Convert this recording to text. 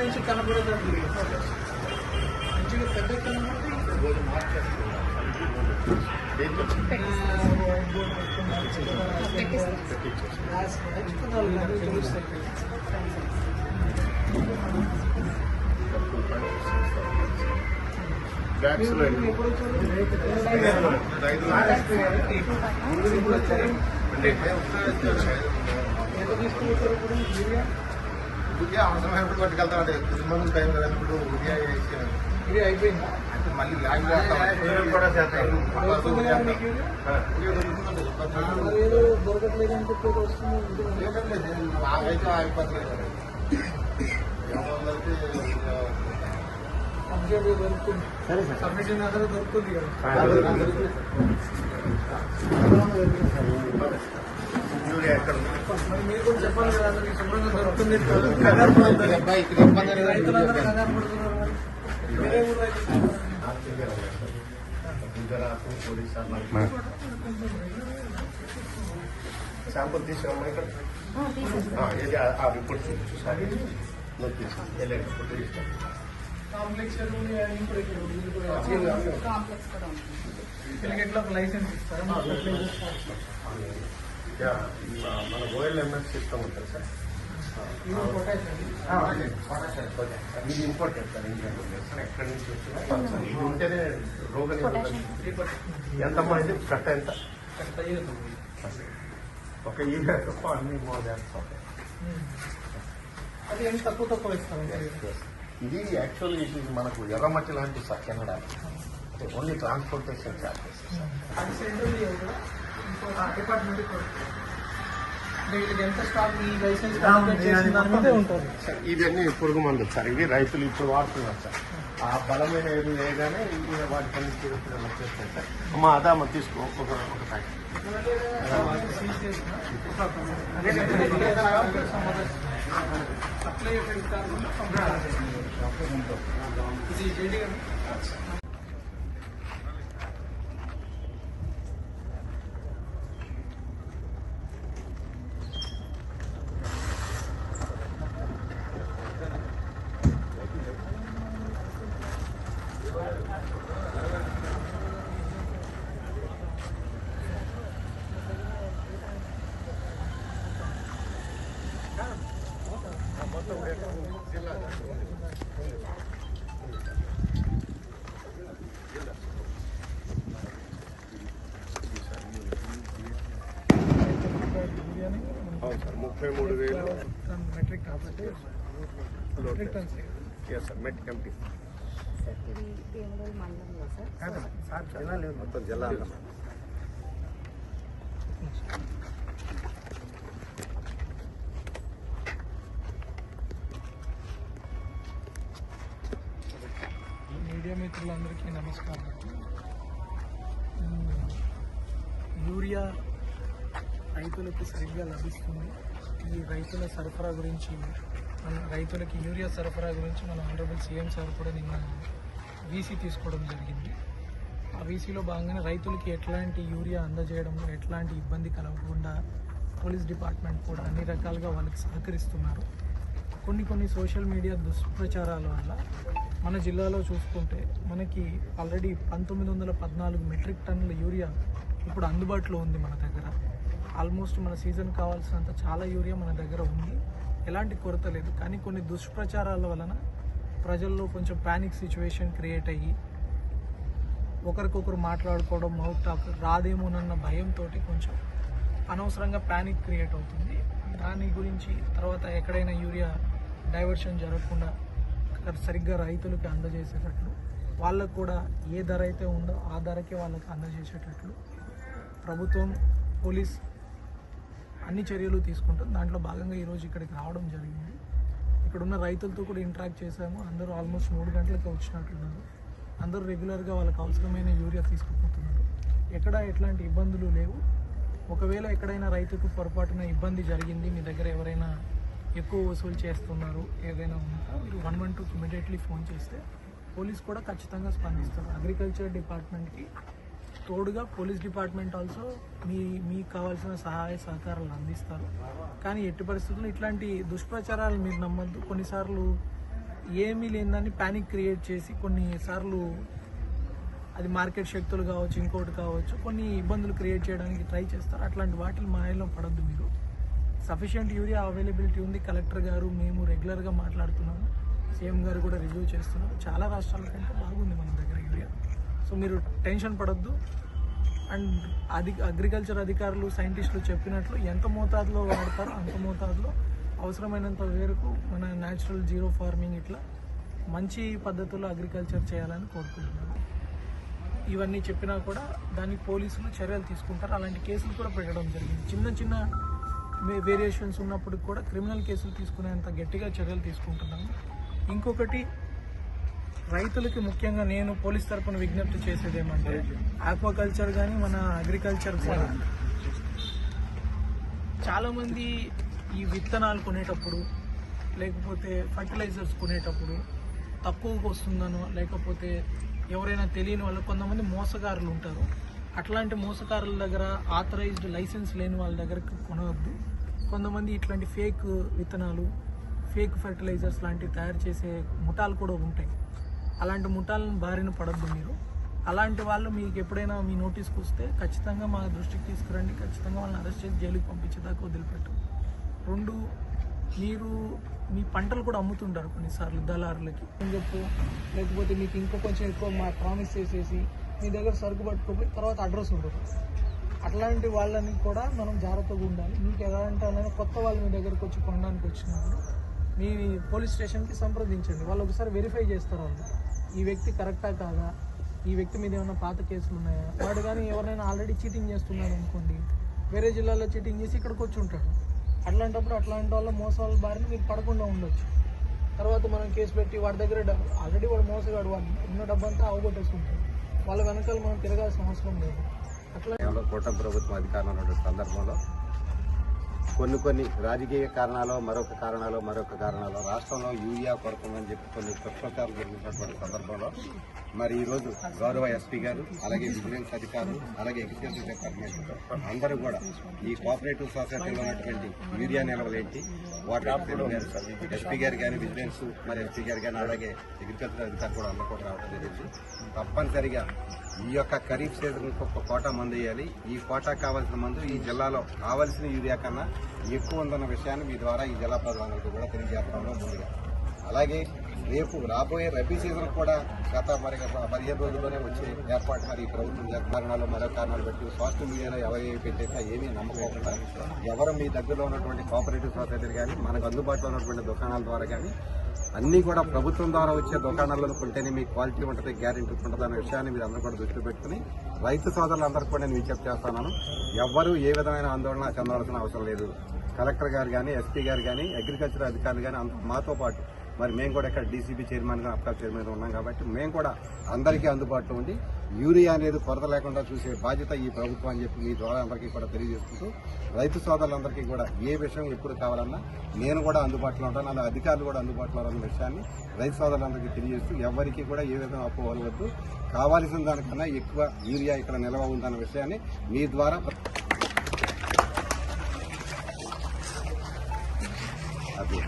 నుంచి కనబడేటట్టు మంచిగా పెద్ద కనబడి రోజు మార్చేస్తాం దేంట్లో బ్యాగ్స్లో ఉద్యా అవసరమైనప్పుడు పట్టుకెళ్తామంటే కొద్ది మంది టైం కదా ఇప్పుడు ఉద్యా చేసి ఇది అయిపోయింది అంటే మళ్ళీ లాగ్ చేస్తాం కూడా చేస్తాం మరి ఏదో దొరకట్లేదు అని చెప్పి వస్తుంది నాకైతే ఆగిపోతలేదు ఏమవుతుందంటే కంప్లీట్ దొరుకుతుంది సరే సార్ సబ్మిషన్ అందరూ దొరుకుతుంది కదా యూరియా ఎక్కడ ఉంది? మరి మీరు కూడా చెప్పాలి కదా అందరికి శుభ్రంగా దొరుకుతుంది కంగారు పడొద్దని. అబ్బాయి ఇక్కడ ఇబ్బంది అనేది రైతులందరూ కంగారు పడుతున్నారు మరి మీరే కూడా రైతులు. గుజరాత్ ఒడిశా శాంపుల్ తీసుకురమ్మా ఇక్కడ ఆ, ఇది ఆ- ఆ రిపోర్ట్ చూసారి నువ్వు తీసుకో వెళ్ళండి ఫోటో తీసుకో కాంప్లెక్స్ ఎరువులు అన్ని కూడా ఇక్కడ ఉంది. ఇది కూడా వీళ్ళకి ఎట్లా ఒక లైసెన్స్ ఇస్తారా మన ఓఎల్ఎంఎస్ సిస్టమ్ ఉంటుంది సార్. ఇది ఇంపార్టెంట్ సార్ ఇండియన్ సార్ ఎక్కడి నుంచి వచ్చినా ఇది ఉంటేనే రోగ ఇది పొటాష్. ఎంతమ్మా ఇది? కట్ట ఎంత. ఒక ఈగ తప్ప అన్ని మోర్ దాన్. అది ఏం తక్కువ తక్కువ ఇస్తామండి ఇది యాక్చువల్లీ ఇది మనకు ఎర్రమట్టి లాంటి sir Canada only transportation charges department మీదే ఇవన్నీ పురుగు మందులు సార్. ఇవి రైతులు ఇప్పుడు వాడుతున్నారు సార్. ఆ బలమైన ఎరువు వేయగానే ఇవి వాటికన్నీ చిరుపులు వచ్చేస్తాయి సార్. అమ్మ అదా అమ్మ తీసుకో. ఒక ఒక ప్యాకెట్. ఇది జేడీ గారు బిర్యానీ అవును సార్ ముప్పై మూడు వేలు metric tons metric tons yes sir మెట్ ఎంటీ సార్ ఇది భీమగల్ మండలంలో సార్ సార్ జిల్లా లేదు మొత్తం జిల్లా అంతా. మీడియా మిత్రులందరికీ నమస్కారం మ్మ్. యూరియా రైతులకు సరిగ్గా లభిస్తుంది. ఈ రైతుల సరఫరా గురించి మన రైతులకి యూరియా సరఫరా గురించి మన ఆనరబుల్ సీఎం సార్ కూడా నిన్న వీసీ తీసుకోవడం జరిగింది. ఆ వీసీలో భాగంగానే రైతులకి ఎట్లాంటి యూరియా అందజేయడంలో ఎట్లాంటి ఇబ్బంది కలగకుండా పోలీస్ డిపార్ట్మెంట్ కూడా అన్ని రకాలుగా వాళ్ళకి సహకరిస్తున్నారు. కొన్ని కొన్ని సోషల్ మీడియా దుష్ప్రచారాల వల్ల మన జిల్లాలో చూసుకుంటే మనకి ఆల్రెడీ పంతొమ్మిది వందల పద్నాలుగు మెట్రిక్ టన్నుల యూరియా ఇప్పుడు అందుబాటులో ఉంది మన దగ్గర. ఆల్మోస్ట్ మన సీజన్ కావాల్సినంత చాలా యూరియా మన దగ్గర ఉంది. ఎలాంటి కొరత లేదు. కానీ కొన్ని దుష్ప్రచారాల వలన ప్రజల్లో కొంచెం ప్యానిక్ సిచ్యువేషన్ క్రియేట్ అయ్యి ఒకరికొకరు మాట్లాడుకోవడం మౌత్ టాక్ రాదేమోనన్న భయంతో కొంచెం అనవసరంగా ప్యానిక్ క్రియేట్ అవుతుంది. దాని గురించి తర్వాత ఎక్కడైనా యూరియా డైవర్షన్ జరగకుండా సరిగ్గా రైతులకు అందజేసేటట్లు వాళ్ళకు కూడా ఏ ధర అయితే ఉందో ఆ ధరకే వాళ్ళకి అందజేసేటట్లు ప్రభుత్వం పోలీస్ అన్ని చర్యలు తీసుకుంటుంది దాంట్లో భాగంగా ఈరోజు ఇక్కడికి రావడం జరిగింది. ఇక్కడ ఉన్న రైతులతో కూడా ఇంటరాక్ట్ చేశాము. అందరూ ఆల్మోస్ట్ మూడు గంటలకి వచ్చినట్లున్నారు అందరూ రెగ్యులర్గా వాళ్ళకి అవసరమైన యూరియా తీసుకుపోతున్నారు. ఎక్కడ ఎట్లాంటి ఇబ్బందులు లేవు. ఒకవేళ ఎక్కడైనా రైతుకు పొరపాటున ఇబ్బంది జరిగింది మీ దగ్గర ఎవరైనా ఎక్కువ వసూలు చేస్తున్నారు ఏదైనా ఉంటే మీరు వన్ వన్ టూకి ఇమీడియట్లీ ఫోన్ చేస్తే పోలీస్ కూడా ఖచ్చితంగా స్పందిస్తారు. అగ్రికల్చర్ డిపార్ట్మెంట్కి తోడుగా పోలీస్ డిపార్ట్మెంట్ ఆల్సో మీ మీకు కావాల్సిన సహాయ సహకారాలు అందిస్తారు. కానీ ఎట్టి పరిస్థితుల్లో ఇట్లాంటి దుష్ప్రచారాలు మీరు నమ్మద్దు. కొన్నిసార్లు ఏమీ లేదని ప్యానిక్ క్రియేట్ చేసి కొన్నిసార్లు అది మార్కెట్ శక్తులు కావచ్చు ఇంకోటి కావచ్చు కొన్ని ఇబ్బందులు క్రియేట్ చేయడానికి ట్రై చేస్తారు. అట్లాంటి వాటిని మాయలో పడద్దు మీరు. సఫిషియంట్ యూరియా అవైలబిలిటీ ఉంది. కలెక్టర్ గారు మేము రెగ్యులర్గా మాట్లాడుతున్నాము. సీఎం గారు కూడా రివ్యూ చేస్తున్నారు. చాలా రాష్ట్రాల కంటే బాగుంది మన దగ్గర. సో మీరు టెన్షన్ పడద్దు. అండ్ అది అగ్రికల్చర్ అధికారులు సైంటిస్టులు చెప్పినట్లు ఎంత మోతాదులో వాడతారో అంత మోతాదులో అవసరమైనంత మేరకు మన న్యాచురల్ జీరో ఫార్మింగ్ ఇట్లా మంచి పద్ధతుల్లో అగ్రికల్చర్ చేయాలని కోరుకుంటున్నాను. ఇవన్నీ చెప్పినా కూడా దానికి పోలీసులు చర్యలు తీసుకుంటారు. అలాంటి కేసులు కూడా పెట్టడం జరిగింది. చిన్న చిన్న వేరియేషన్స్ ఉన్నప్పుడు కూడా క్రిమినల్ కేసులు తీసుకునేంత గట్టిగా చర్యలు తీసుకుంటున్నాము. ఇంకొకటి రైతులకి ముఖ్యంగా నేను పోలీస్ తరపున విజ్ఞప్తి చేసేది ఏమంటే ఆక్వాకల్చర్ కానీ మన అగ్రికల్చర్ కూడా. చాలామంది ఈ విత్తనాలు కొనేటప్పుడు లేకపోతే ఫర్టిలైజర్స్ కొనేటప్పుడు తక్కువకు వస్తుందనో లేకపోతే ఎవరైనా తెలియని వాళ్ళు కొంతమంది మోసగారులు ఉంటారు. అట్లాంటి మోసగారుల దగ్గర ఆథరైజ్డ్ లైసెన్స్ లేని వాళ్ళ దగ్గరకు కొనవద్దు. కొంతమంది ఇట్లాంటి ఫేక్ విత్తనాలు ఫేక్ ఫర్టిలైజర్స్ లాంటివి తయారు చేసే ముఠాలు కూడా ఉంటాయి. అలాంటి ముఠాలను బారిన పడద్దు మీరు. అలాంటి వాళ్ళు మీకు ఎప్పుడైనా మీ నోటీస్కి వస్తే ఖచ్చితంగా మా దృష్టికి తీసుకురండి. ఖచ్చితంగా వాళ్ళని అరెస్ట్ చేసి జైలుకి పంపించేదాకా వదిలిపెట్టు రెండు మీరు మీ పంటలు కూడా అమ్ముతుంటారు కొన్నిసార్లు దళారులకి. అని చెప్పు లేకపోతే మీకు ఇంకో కొంచెం ఎక్కువ మా ప్రామిస్ చేసేసి మీ దగ్గర సరుకు పట్టుకోపోయి తర్వాత అడ్రస్ ఉండదు. అట్లాంటి వాళ్ళని కూడా మనం జాగ్రత్తగా ఉండాలి. మీకు ఎలా వాళ్ళైనా కొత్త వాళ్ళు మీ దగ్గరకు వచ్చి కొనడానికి వచ్చినప్పుడు మీ పోలీస్ స్టేషన్కి సంప్రదించండి. వాళ్ళు ఒకసారి వెరిఫై చేస్తారు వాళ్ళు. ఈ వ్యక్తి కరెక్టా కాదా? ఈ వ్యక్తి మీద ఏమైనా పాత కేసులు ఉన్నాయా? వాడు కానీ ఎవరైనా ఆల్రెడీ చీటింగ్ చేస్తున్నాడు అనుకోండి వేరే జిల్లాలో చీటింగ్ చేసి ఇక్కడికి వచ్చి ఉంటాడు. అట్లాంటప్పుడు అట్లాంటి వాళ్ళ మోసాల బారిన మీరు పడకుండా ఉండొచ్చు. తర్వాత మనం కేసు పెట్టి వాడి దగ్గర డబ్బు ఆల్రెడీ వాడు మోసగాడు వాడు ఉన్న డబ్బంతా అవగొట్టేసుకుంటాడు వాళ్ళ వెనకాల మనం తిరగాల్సిన అవసరం లేదు. అట్లా సమయంలో కూటమి ప్రభుత్వం అధికారంలో సందర్భంలో కొన్ని కొన్ని రాజకీయ కారణాలు మరొక కారణాలు మరొక కారణాలు రాష్ట్రంలో యూరియా కొరకుందని చెప్పి కొన్ని దుష్ప్రచారాలు జరిగినటువంటి సందర్భంలో మరి ఈ రోజు గౌరవ ఎస్పీ గారు అలాగే విజిలెన్స్ అధికారులు అలాగే ఎగ్జిక్యూటివ్ డిపార్ట్మెంట్ అందరూ కూడా ఈ కోఆపరేటివ్ సొసైటీలో ఉన్నటువంటి యూరియా నిల్వలు ఏంటి వాటర్ ఎస్పీ గారు కానీ విజిలెన్స్ మరి ఎస్పీ గారు కానీ అలాగే అగ్రికల్చర్ అధికారులు కూడా అందరూ కూడా రావడం జరిగింది. తప్పనిసరిగా ఈ యొక్క ఖరీఫ్ సీజన్ ఒక కోటా మందు వేయాలి. ఈ కోటా కావాల్సిన మందు ఈ జిల్లాలో కావాల్సిన యూరియా కన్నా ఎక్కువ ఉందన్న విషయాన్ని మీ ద్వారా ఈ జిల్లా ప్రజలందరికీ కూడా తెలియజేస్తాము ముందుగా అలాగే రేపు రాబోయే రబీ సీజన్ కూడా గత మరి గత పదిహేను రోజుల్లోనే వచ్చే ఏర్పాటు. మరి ప్రభుత్వం కారణాలు మరో కారణాలు బట్టి సోషల్ మీడియాలో ఎవరు పెట్టేసా ఏమీ నమ్మకోకుండా ఎవరు మీ దగ్గరలో ఉన్నటువంటి కోఆపరేటివ్ సొసైటీలు కానీ మనకు అందుబాటులో ఉన్నటువంటి దుకాణాల ద్వారా కానీ అన్నీ కూడా ప్రభుత్వం ద్వారా వచ్చే దుకాణాల్లో కొంటేనే మీ క్వాలిటీ ఉంటుంది గ్యారెంటీ ఉంటుంది అనే విషయాన్ని మీరు అందరూ కూడా దృష్టిలో పెట్టుకుని రైతు సోదరులందరూ కూడా నేను విజ్ఞప్తి చేస్తున్నాను. ఎవ్వరూ ఏ విధమైన ఆందోళన చెందవలసిన అవసరం లేదు. కలెక్టర్ గారు కానీ ఎస్పీ గారు కానీ అగ్రికల్చర్ అధికారులు కానీ మాతో పాటు మరి మేము కూడా ఇక్కడ డీసీబీ చైర్మన్గా అప్కా చైర్మన్గా ఉన్నాం కాబట్టి మేము కూడా అందరికీ అందుబాటులో ఉండి యూరియా అనేది కొరత లేకుండా చూసే బాధ్యత ఈ ప్రభుత్వం అని చెప్పి మీ ద్వారా అందరికీ కూడా తెలియజేసుకుంటూ రైతు సోదరులందరికీ కూడా ఏ విషయం ఎప్పుడు కావాలన్నా నేను కూడా అందుబాటులో ఉంటాను. అలా అధికారులు కూడా అందుబాటులో ఉన్న విషయాన్ని రైతు సోదరులందరికీ తెలియజేస్తూ ఎవరికి కూడా ఏ విధంగా అపోవలవద్దు కావాల్సిన దానికన్నా ఎక్కువ యూరియా ఇక్కడ నిల్వ ఉందన్న విషయాన్ని మీ ద్వారా అది.